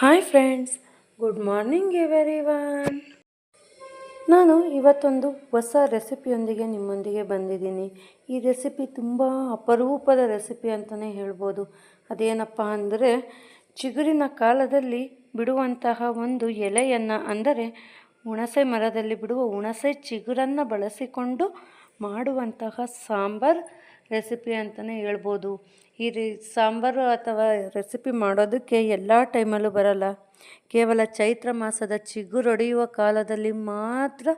Hi friends good morning everyone ನಾನು ಇವತ್ತೊಂದು ಹೊಸ ರೆಸಿಪಿಯೊಂದಿಗೆ ನಿಮ್ಮೊಂದಿಗೆ ಬಂದಿದ್ದೀನಿ. ಈ ರೆಸಿಪಿ ತುಂಬ ಅಪರೂಪದ ರೆಸಿಪಿ ಅಂತಲೇ ಹೇಳ್ಬೋದು. ಅದೇನಪ್ಪ ಅಂದರೆ, ಚಿಗುರಿನ ಕಾಲದಲ್ಲಿ ಬಿಡುವಂತಹ ಒಂದು ಎಲೆಯನ್ನು, ಅಂದರೆ ಹುಣಸೆ ಮರದಲ್ಲಿ ಬಿಡುವ ಹುಣಸೆ ಚಿಗುರನ್ನು ಬಳಸಿಕೊಂಡು ಮಾಡುವಂತಹ ಸಾಂಬಾರ್ ರೆಸಿಪಿ ಅಂತಲೇ ಹೇಳ್ಬೋದು. ಈ ರೀ, ಸಾಂಬಾರು ಅಥವಾ ರೆಸಿಪಿ ಮಾಡೋದಕ್ಕೆ ಎಲ್ಲ ಟೈಮಲ್ಲೂ ಬರಲ್ಲ. ಕೇವಲ ಚೈತ್ರ ಮಾಸದ ಚಿಗುರೊಡೆಯುವ ಕಾಲದಲ್ಲಿ ಮಾತ್ರ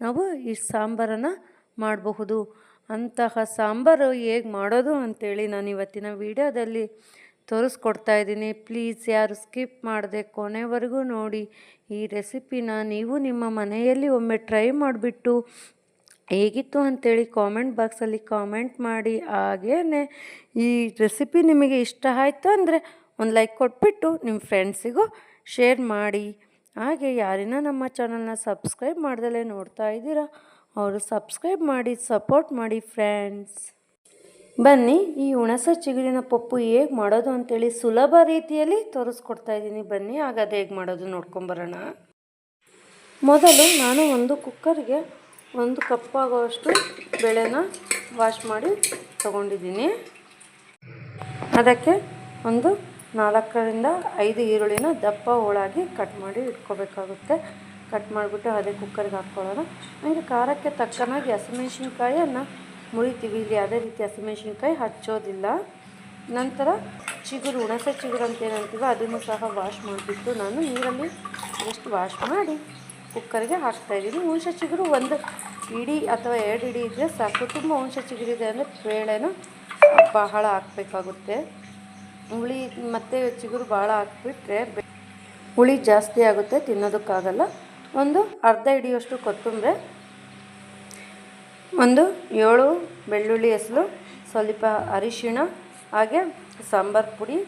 ನಾವು ಈ ಸಾಂಬಾರನ್ನು ಮಾಡಬಹುದು. ಅಂತಹ ಸಾಂಬಾರು ಹೇಗೆ ಮಾಡೋದು ಅಂತೇಳಿ ನಾನು ಇವತ್ತಿನ ವಿಡಿಯೋದಲ್ಲಿ ತೋರಿಸ್ಕೊಡ್ತಾ ಇದ್ದೀನಿ. ಪ್ಲೀಸ್ ಯಾರು ಸ್ಕಿಪ್ ಮಾಡದೆ ಕೊನೆವರೆಗೂ ನೋಡಿ ಈ ರೆಸಿಪಿನ ನೀವು ನಿಮ್ಮ ಮನೆಯಲ್ಲಿ ಒಮ್ಮೆ ಟ್ರೈ ಮಾಡಿಬಿಟ್ಟು ಹೇಗಿತ್ತು ಅಂಥೇಳಿ ಕಾಮೆಂಟ್ ಬಾಕ್ಸಲ್ಲಿ ಕಾಮೆಂಟ್ ಮಾಡಿ ಹಾಗೇ ಈ ರೆಸಿಪಿ ನಿಮಗೆ ಇಷ್ಟ ಆಯಿತು ಅಂದರೆ ಒಂದು ಲೈಕ್ ಕೊಟ್ಬಿಟ್ಟು ನಿಮ್ಮ ಫ್ರೆಂಡ್ಸಿಗೂ ಶೇರ್ ಮಾಡಿ. ಹಾಗೆ ಯಾರಿನ ನಮ್ಮ ಚಾನಲ್ನ ಸಬ್ಸ್ಕ್ರೈಬ್ ಮಾಡ್ದಲೇ ನೋಡ್ತಾ ಇದ್ದೀರಾ, ಅವರು ಸಬ್ಸ್ಕ್ರೈಬ್ ಮಾಡಿ ಸಪೋರ್ಟ್ ಮಾಡಿ ಫ್ರೆಂಡ್ಸ್ ಬನ್ನಿ, ಈ ಹುಣಸೆ ಚಿಗುರಿನ ಪಪ್ಪು ಹೇಗೆ ಮಾಡೋದು ಅಂತೇಳಿ ಸುಲಭ ರೀತಿಯಲ್ಲಿ ತೋರಿಸ್ಕೊಡ್ತಾ ಇದ್ದೀನಿ. ಬನ್ನಿ ಆಗ ಅದು ಹೇಗೆ ಮಾಡೋದು ನೋಡ್ಕೊಂಬರೋಣ. ಮೊದಲು ನಾನು ಒಂದು ಕುಕ್ಕರ್ಗೆ ಒಂದು ಕಪ್ಪಾಗುವಷ್ಟು ಬೆಳೆನ ವಾಶ್ ಮಾಡಿ ತಗೊಂಡಿದ್ದೀನಿ. ಅದಕ್ಕೆ ಒಂದು ನಾಲ್ಕರಿಂದ ಐದು ಈರುಳ್ಳಿನ ದಪ್ಪ ಹೋಳಾಗಿ ಕಟ್ ಮಾಡಿ ಇಟ್ಕೋಬೇಕಾಗುತ್ತೆ. ಕಟ್ ಮಾಡಿಬಿಟ್ಟು ಅದೇ ಕುಕ್ಕರ್ಗೆ ಹಾಕ್ಕೊಳ್ಳೋಣ. ಹಂಗೆ ಖಾರಕ್ಕೆ ತಕ್ಕನಾಗಿ ಹಸಿಮೆಣ್ಸಿನ್ಕಾಯನ್ನು ಮುರಿತೀವಿ. ಇಲ್ಲಿ ಯಾವುದೇ ರೀತಿ ಹಸಿಮೆಣ್ಸಿನ್ಕಾಯಿ ಹಚ್ಚೋದಿಲ್ಲ. ನಂತರ ಚಿಗುರು, ಹುಣಸೆ ಚಿಗುರು ಅಂತ ಏನಂತೀವೋ ಅದನ್ನು ಸಹ ವಾಶ್ ಮಾಡಿಬಿಟ್ಟು ನಾನು ನೀರಲ್ಲಿ ಜಸ್ಟ್ ವಾಶ್ ಮಾಡಿ ಕುಕ್ಕರ್ಗೆ ಹಾಕ್ತಾಯಿದ್ದೀನಿ ಹುಣಸೆ ಚಿಗುರು ಒಂದು ಇಡೀ ಅಥವಾ ಎರಡು ಇಡೀ ಇದ್ದರೆ ಸಾಕು. ತುಂಬ ಹುಣಸೆ ಚಿಗುರಿದೆ ಅಂದರೆ ಬೇಳೆನ ಬಹಳ ಹಾಕಬೇಕಾಗುತ್ತೆ. ಹುಳಿ ಮತ್ತು ಚಿಗುರು ಭಾಳ ಹಾಕ್ಬಿಟ್ರೆ ಹುಳಿ ಜಾಸ್ತಿ ಆಗುತ್ತೆ, ತಿನ್ನೋದಕ್ಕಾಗಲ್ಲ. ಒಂದು ಅರ್ಧ ಇಡಿಯಷ್ಟು ಕೊತ್ತಂಬರಿ, ಒಂದು ಏಳು ಬೆಳ್ಳುಳ್ಳಿ ಹೆಸರು, ಸ್ವಲ್ಪ ಅರಿಶಿಣ, ಹಾಗೆ ಸಾಂಬಾರು ಪುಡಿ,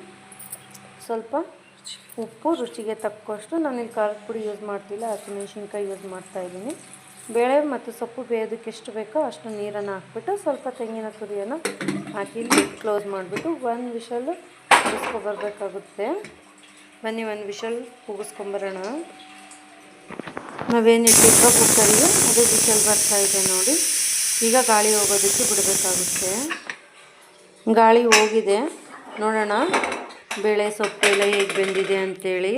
ಸ್ವಲ್ಪ ಉಪ್ಪು ರುಚಿಗೆ ತಕ್ಕಷ್ಟು ನಾನು ಇಲ್ಲಿ ಖಾರದ ಪುಡಿ ಯೂಸ್ ಮಾಡ್ತಿಲ್ಲ ಹಸಿಮೆಣ್ಸಿನ್ಕಾಯಿ ಯೂಸ್ ಮಾಡ್ತಾ ಇದ್ದೀನಿ. ಬೇಳೆ ಮತ್ತು ಸೊಪ್ಪು ಬೇಯೋದಕ್ಕೆ ಎಷ್ಟು ಬೇಕೋ ಅಷ್ಟು ನೀರನ್ನು ಹಾಕ್ಬಿಟ್ಟು ಸ್ವಲ್ಪ ತೆಂಗಿನ ತುರಿಯನ್ನು ಹಾಕಿ ಕ್ಲೋಸ್ ಮಾಡಿಬಿಟ್ಟು ಒಂದು ವಿಷಲ್ ಕುಗಿಸ್ಕೊಬರ್ಬೇಕಾಗುತ್ತೆ ಬನ್ನಿ ಒಂದು ವಿಷಲ್ ಕೂಗಿಸ್ಕೊಂಬರೋಣ ನಾವೇನಿಟ್ಟಿದ್ದೋ ಕುಕ್ಕರಿಗೆ ಅದು ವಿಷಲ್ ಬರ್ತಾ ಇದೆ ನೋಡಿ. ಈಗ ಗಾಳಿ ಹೋಗೋದಕ್ಕೆ ಬಿಡಬೇಕಾಗುತ್ತೆ. ಗಾಳಿ ಹೋಗಿದೆ. ನೋಡೋಣ. ಬೇಳೆ ಸೊಪ್ಪೆಲ್ಲ ಹೇಗೆ ಬೆಂದಿದೆ ಅಂಥೇಳಿ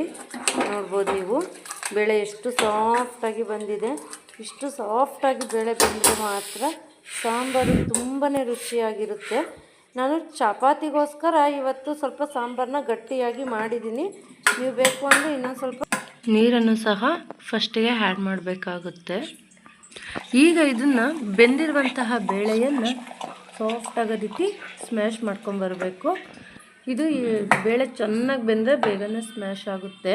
ನೋಡ್ಬೋದು ನೀವು. ಬೇಳೆ ಎಷ್ಟು ಸಾಫ್ಟಾಗಿ ಬಂದಿದೆ. ಇಷ್ಟು ಸಾಫ್ಟಾಗಿ ಬೇಳೆ ಬಂದರೆ ಮಾತ್ರ ಸಾಂಬಾರು ತುಂಬಾ ರುಚಿಯಾಗಿರುತ್ತೆ. ನಾನು ಚಪಾತಿಗೋಸ್ಕರ ಇವತ್ತು ಸ್ವಲ್ಪ ಸಾಂಬಾರನ್ನ ಗಟ್ಟಿಯಾಗಿ ಮಾಡಿದ್ದೀನಿ. ನೀವು ಬೇಕು ಅಂದರೆ ಇನ್ನೊಂದು ಸ್ವಲ್ಪ ನೀರನ್ನು ಸಹ ಫಸ್ಟಿಗೆ ಆ್ಯಡ್ ಮಾಡಬೇಕಾಗುತ್ತೆ. ಈಗ ಇದನ್ನು ಬೆಂದಿರುವಂತಹ ಬೇಳೆಯನ್ನು ಸಾಫ್ಟ್ ರೀತಿ ಸ್ಮ್ಯಾಶ್ ಮಾಡ್ಕೊಂಬರಬೇಕು ಇದು ಬೇಳೆ ಚೆನ್ನಾಗಿ ಬೆಂದರೆ ಬೇಗನೆ ಸ್ಮ್ಯಾಶ್ ಆಗುತ್ತೆ.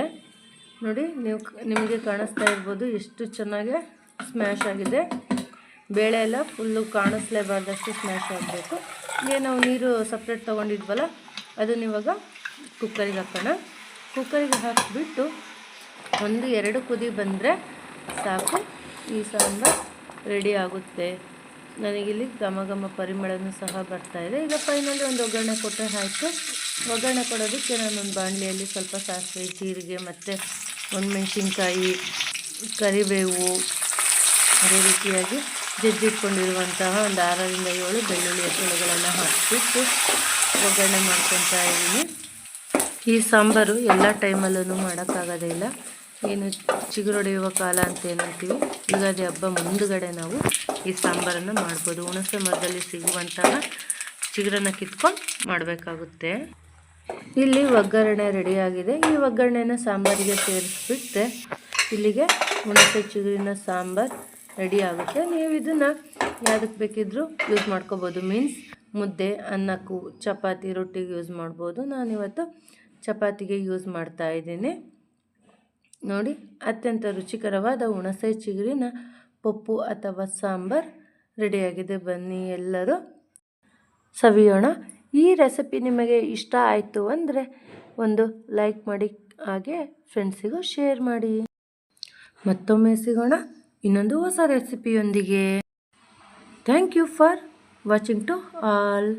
ನೋಡಿ, ನೀವು ನಿಮಗೆ ಕಾಣಿಸ್ತಾ ಇರ್ಬೋದು ಎಷ್ಟು ಚೆನ್ನಾಗಿ ಸ್ಮ್ಯಾಶ್ ಆಗಿದೆ. ಬೇಳೆ ಎಲ್ಲ ಫುಲ್ಲು ಕಾಣಿಸ್ಲೇಬಾರ್ದಷ್ಟು ಸ್ಮ್ಯಾಶ್ ಆಗಬೇಕು. ಈಗ ನಾವು ನೀರು ಸಪ್ರೇಟ್ ತೊಗೊಂಡಿದ್ವಲ್ಲ ಅದನ್ನ ಇವಾಗ ಕುಕ್ಕರಿಗೆ ಹಾಕೋಣ. ಕುಕ್ಕರಿಗೆ ಹಾಕಿಬಿಟ್ಟು ಒಂದು ಎರಡು ಕುದಿ ಬಂದರೆ ಸಾಕು. ಈ ಸಾಂಬಾರು ರೆಡಿ ಆಗುತ್ತೆ. ನನಗಿಲ್ಲಿ ಘಮ ಘಮ ಪರಿಮಳನೂ ಸಹ ಬರ್ತಾಯಿದೆ ಈಗ ಫೈನಲಿ ಒಂದು ಒಗ್ಗರಣೆ ಕೊಟ್ಟರೆ ಆಯಿತು. ಒಗ್ಗರಣೆ ಕೊಡೋದಕ್ಕೆ ನಾನೊಂದು ಬಾಣಲಿಯಲ್ಲಿ ಸ್ವಲ್ಪ ಸಾಸಿವೆ, ಜೀರಿಗೆ ಮತ್ತು ಮೆಣಸಿನ್ಕಾಯಿ, ಕರಿಬೇವು, ಅದೇ ರೀತಿಯಾಗಿ ಜಜ್ಜಿಟ್ಕೊಂಡಿರುವಂತಹ ಒಂದು ಆರರಿಂದ ಏಳು ಬೆಳ್ಳುಳ್ಳಿ ಹಸುಳುಗಳನ್ನು ಹಾಕಿಬಿಟ್ಟು ಒಗ್ಗರಣೆ ಮಾಡ್ಕೊತಾ ಇದ್ದೀನಿ. ಈ ಸಾಂಬಾರು ಎಲ್ಲ ಟೈಮಲ್ಲೂ ಮಾಡೋಕ್ಕಾಗೋದೇ ಇಲ್ಲ. ಏನು ಚಿಗುರೊಡೆಯುವ ಕಾಲ ಅಂತ ಏನಂತೀವಿ ಯುಗಾದಿ ಹಬ್ಬ ಮುಂದುಗಡೆ ನಾವು ಈ ಸಾಂಬಾರನ್ನು ಮಾಡ್ಬೋದು. ಹುಣಸೆ ಮರದಲ್ಲಿ ಸಿಗುವಂತಹ ಚಿಗುರನ್ನು ಕಿತ್ಕೊಂಡು ಮಾಡಬೇಕಾಗುತ್ತೆ. ಇಲ್ಲಿ ಒಗ್ಗರಣೆ ರೆಡಿಯಾಗಿದೆ. ಈ ಒಗ್ಗರಣೆನ ಸಾಂಬಾರಿಗೆ ಸೇರಿಸ್ಬಿಟ್ಟೆ ಇಲ್ಲಿಗೆ ಹುಣಸೆ ಚಿಗುರಿನ ಸಾಂಬಾರು ರೆಡಿ ಆಗುತ್ತೆ ನೀವು ಇದನ್ನು ಯಾವುದಕ್ಕೆ ಬೇಕಿದ್ದರೂ ಯೂಸ್ ಮಾಡ್ಕೋಬೋದು. ಮೀನ್ಸ್ ಮುದ್ದೆ ಅನ್ನಕ್ಕೂ ಚಪಾತಿ, ರೊಟ್ಟಿಗೆ ಯೂಸ್ ಮಾಡ್ಬೋದು. ನಾನಿವತ್ತು ಚಪಾತಿಗೆ ಯೂಸ್ ಮಾಡ್ತಾ ಇದ್ದೀನಿ. ನೋಡಿ, ಅತ್ಯಂತ ರುಚಿಕರವಾದ ಹುಣಸೆ ಚಿಗುರಿನ ಪಪ್ಪು ಅಥವಾ ಸಾಂಬಾರು ರೆಡಿಯಾಗಿದೆ. ಬನ್ನಿ ಎಲ್ಲರೂ. ಸವಿಯೋಣ. ಈ ರೆಸಿಪಿ ನಿಮಗೆ ಇಷ್ಟ ಆಯಿತು ಅಂದರೆ ಒಂದು ಲೈಕ್ ಮಾಡಿ, ಹಾಗೆ ಫ್ರೆಂಡ್ಸಿಗೂ ಶೇರ್ ಮಾಡಿ. ಮತ್ತೊಮ್ಮೆ ಸಿಗೋಣ ಇನ್ನೊಂದು ಹೊಸ ರೆಸಿಪಿಯೊಂದಿಗೆ thank you for watching to all